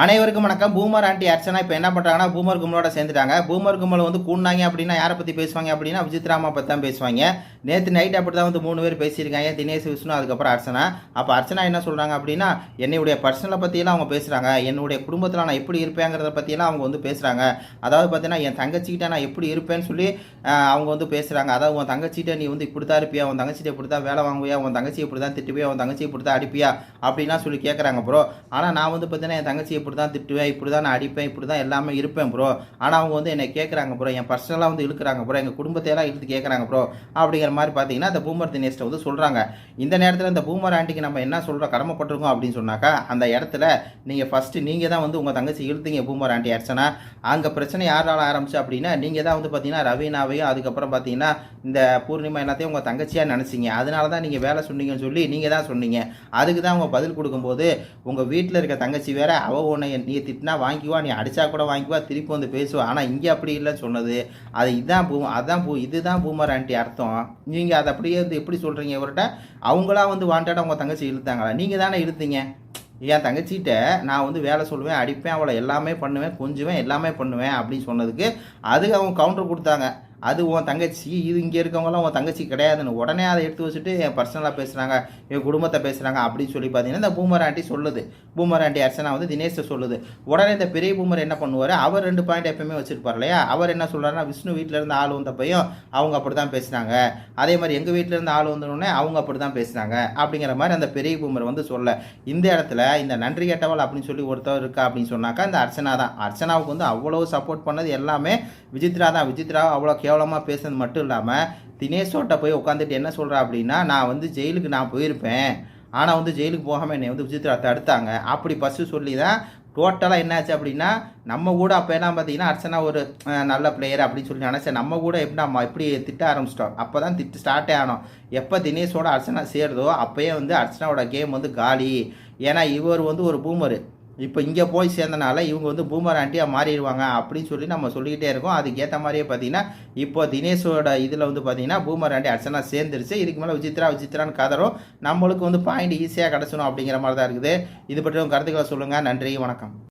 அனைவருக்கும் வணக்கம். Boomer aunty Archana இப்போ என்ன பண்ணுறாங்கன்னா பூமர் கும்பலோட சேர்ந்துட்டாங்க. பூமர் கும்பல் வந்து கூண்டாங்க அப்படின்னா யாரை பற்றி பேசுவாங்க அப்படின்னா விசித்ராமா பற்றி தான் பேசுவாங்க. நேற்று நைட் அப்படி தான் வந்து மூணு பேர் பேசியிருக்காங்க. தினேஷ் விஷ்ணு அதுக்கப்புறம் அர்ச்சனா. அப்போ அர்ச்சனா என்ன சொல்கிறாங்க அப்படின்னா என்னுடைய பர்சனலை பற்றியெல்லாம் அவங்க பேசுகிறாங்க என்னுடைய குடும்பத்தில் நான் எப்படி இருப்பேங்கிறத பற்றியெல்லாம் அவங்க வந்து பேசுகிறாங்க அதாவது பார்த்தீங்கன்னா என் தங்கச்சிக்கிட்ட நான் எப்படி இருப்பேன்னு சொல்லி அவங்க வந்து பேசுகிறாங்க அதாவது உன் தங்கச்சிகிட்ட நீ வந்து இப்படி தான் இருப்பியா? உன் தங்கச்சிட்ட இப்படி தான் வேலை வாங்குவியா? உன் தங்கச்சி இப்படி தான் திட்டுவியா? உன் தங்கச்சி இப்படி தான் அடிப்பியா? அப்படின்லாம் சொல்லி கேட்குறாங்க ப்ரோ ஆனால் நான் வந்து பார்த்தீங்கன்னா என் தங்கச்சி இப்படி தான் திட்டுவேன் இப்படி தான் நான் அடிப்பேன் இப்படி தான் எல்லாமே இருப்பேன் ப்ரோ ஆனால் அவங்க வந்து என்னை கேட்குறாங்க ப்ரோ என் பர்சனலாக வந்து இழுக்கிறாங்க ப்ரோ எங்கள் குடும்பத்தையெல்லாம் இழுத்து கேட்குறாங்க ப்ரோ அப்படிங்கிற மாதிரி பார்த்தீங்கன்னா அந்த பூமர் தினேஷ்ட வந்து சொல்கிறாங்க இந்த நேரத்தில் இந்த பூமர் ஆண்டிக்கு நம்ம என்ன சொல்கிறோம் கடமைப்பட்டிருக்கோம் அப்படின்னு சொன்னாக்கா அந்த இடத்துல நீங்கள் ஃபஸ்ட்டு நீங்கள் தான் வந்து உங்கள் தங்கச்சி இழுத்தீங்க பூமர் ஆண்டி அர்ச்சனா அங்கே பிரச்சனை யாரால் ஆரம்பிச்சு அப்படின்னா நீங்கள் தான் வந்து பார்த்தீங்கன்னா ரவீனாவையும் அதுக்கப்புறம் பார்த்தீங்கன்னா இந்த பூர்ணிமா எல்லாத்தையும் உங்கள் தங்கச்சியாக நினச்சிங்க. அதனால தான் நீங்கள் வேலை சொன்னீங்கன்னு சொல்லி நீங்கள் தான் சொன்னீங்க. அதுக்கு தான் அவங்க பதில் கொடுக்கும்போது உங்கள் வீட்டில் இருக்க தங்கச்சி வேற அவள் உன்னை நீ திட்டினா வாங்கிக்குவா நீ அடித்தா கூட வாங்கிக்குவா திருப்பி வந்து பேசுவா. ஆனால் இங்கே அப்படி இல்லைன்னு சொன்னது. அது இதுதான் பூ அதான் பூ இதுதான் பூமர் ஆண்டி அர்த்தம். நீங்கள் அதை அப்படியே வந்து எப்படி சொல்கிறீங்க இவர்கிட்ட? அவங்களா வந்து வாண்டடாக உங்கள் தங்கச்சி இழுத்தாங்களா? நீங்கள் தானே இழுத்தீங்க. என் தங்கச்சிகிட்ட நான் வந்து வேலை சொல்லுவேன் அடிப்பேன் அவளை எல்லாமே பண்ணுவேன் கொஞ்சுவேன் எல்லாமே பண்ணுவேன் அப்படின்னு சொன்னதுக்கு அதுக்கு அவங்க கவுண்டர் கொடுத்தாங்க. அது உன் தங்கச்சி இது இங்கே இருக்கவங்களாம் உன் தங்கச்சி கிடையாதுன்னு உடனே அதை எடுத்து வச்சுட்டு என் பர்சனலாக பேசுகிறாங்க என் குடும்பத்தை பேசுகிறாங்க அப்படின்னு சொல்லி பார்த்தீங்கன்னா இந்த பூமர் ஆண்டி சொல்லுது. பூமர் ஆண்டி அர்ச்சனா வந்து தினேஷை சொல்லுது. உடனே இந்த பெரிய பூமர் என்ன பண்ணுவார்? அவர் ரெண்டு பாயிண்ட் எப்பயுமே வச்சுருப்பார் இல்லையா? அவர் என்ன சொல்கிறாருன்னா விஷ்ணு வீட்டில் இருந்து ஆள் வந்தப்பையும் அவங்க அப்படி தான் பேசுனாங்க. அதே மாதிரி எங்கள் வீட்டில் இருந்து ஆள் வந்தோடனே அவங்க அப்படி தான் பேசுனாங்க அப்படிங்கிற மாதிரி அந்த பெரிய பூமர் வந்து சொல்ல. இந்த இடத்துல இந்த நன்றி கெட்டவள் அப்படின்னு சொல்லி ஒருத்தர் இருக்கா அப்படின்னு சொன்னாக்கா இந்த அர்ச்சனா தான். அர்ச்சனாவுக்கு வந்து அவ்வளோ சப்போர்ட் பண்ணது எல்லாமே விஜித்ரா தான். விஜித்ரா அவ்வளோ கே கேவலமாக பேசுனது மட்டும் இல்லாமல் தினேஷோட்ட போய் உட்காந்துட்டு என்ன சொல்கிறா அப்படின்னா நான் வந்து ஜெயிலுக்கு நான் போயிருப்பேன். ஆனால் வந்து ஜெயிலுக்கு போகாமல் என்னை வந்து விசித்ரா தடுத்தாங்க. அப்படி பஸ்ஸு சொல்லி தான் டோட்டலாக என்னாச்சு அப்படின்னா நம்ம கூட அப்போ என்ன பார்த்தீங்கன்னா அர்ச்சனா ஒரு நல்ல பிளேயர் அப்படின்னு சொல்லி நினச்சேன். நம்ம கூட எப்படி நம்ம இப்படி திட்ட ஆரம்பிச்சிட்டோம். அப்போ தான் திட்டு ஸ்டார்ட்டே ஆனோம். எப்போ தினேஷோட அர்ச்சனா சேருதோ அப்போயே வந்து அர்ச்சனாவோட கேம் வந்து காலி. ஏன்னா இவர் வந்து ஒரு பூமரு இப்போ இங்கே போய் சேர்ந்தனால இவங்க வந்து பூமர் ஆண்டியாக மாறிடுவாங்க அப்படின்னு சொல்லி நம்ம சொல்லிக்கிட்டே இருக்கோம். அதுக்கேற்ற மாதிரியே பார்த்தீங்கன்னா இப்போ தினேஷோட இதில் வந்து பார்த்தீங்கன்னா பூமர் ஆண்டி அர்ச்சனா சேர்ந்துருச்சு. இதுக்கு மேலே விசித்ரா விசித்ரான்னு கதரும் நம்மளுக்கு வந்து பாயிண்ட் ஈஸியாக கிடச்சணும் அப்படிங்கிற மாதிரி தான் இருக்குது. இது பற்றி உங்கள் கருத்துக்களை சொல்லுங்கள் நன்றி வணக்கம்.